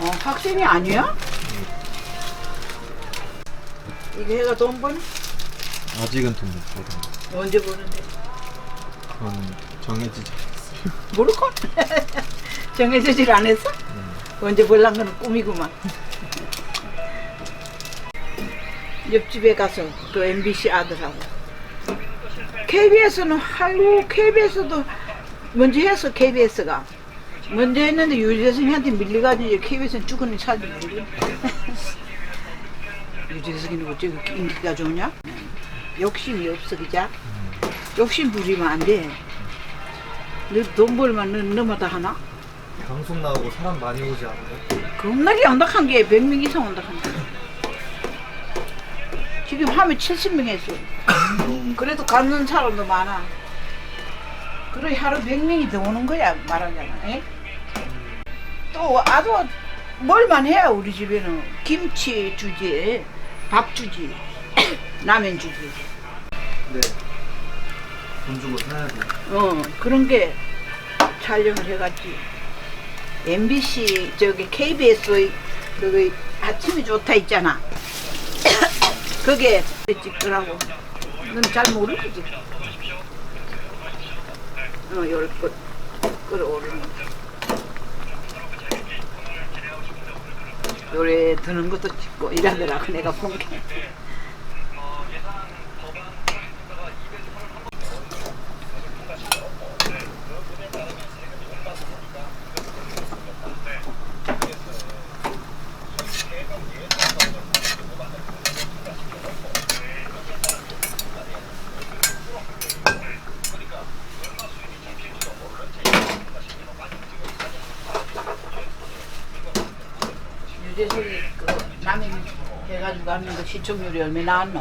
어, 학생이 아니야? 이게 해가 돈 버니? 아직은 돈 못 벌어. 언제 보는데? 그건 정해지지 않았어요. 모를걸? 정해지질 않았어? 네. 언제 벌란 건 꿈이구만. 옆집에 가서 또 MBC 아들하고 KBS는 하루 KBS도 먼저 했어 KBS가 먼저 했는데 유재석이한테 밀려가지고 KBS는 살지 모르 유재석이는 어째 그렇게 인기가 좋냐? 욕심이 없어 그자? 욕심 부리면 안돼 너돈 벌면 너, 너마다 하나? 방송 나오고 사람 많이 오지 않아요? 겁나게 온다 한 게 100명 이상 온다한다. 지금 하면 70명 했어. 그래도 가는 사람도 많아. 그래 하루 100명이 더 오는 거야 말하자면. 에? 또 아주 뭘만 해야 우리 집에는 김치 주지, 밥 주지, 라면 주지. 네. 돈 주고 사야 돼. 어 그런 게 촬영을 해갔지. MBC 저기 KBS 그 아침이 좋다 있잖아. 그게 찍더라고. 넌잘 모르지. 어, 열끝 끌어오르는. 노래 드는 것도 찍고 이러더라고 내가 본 게. 유재석이 그 라면 해가지고 하는 거 시청률이 얼마나 나왔노?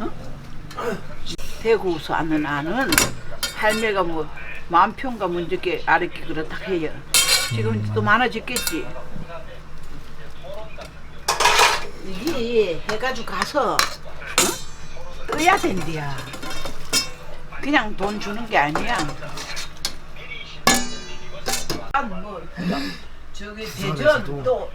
어? 대구에서 하는 아는 할매가 뭐 만평가 문제게 아랫게 그렇다 해요. 지금 또 많아졌겠지. 이게 해가지고 가서 어? 떠야 된대야. 그냥 돈 주는 게 아니야. 아, 뭐, 저기 그 대전 또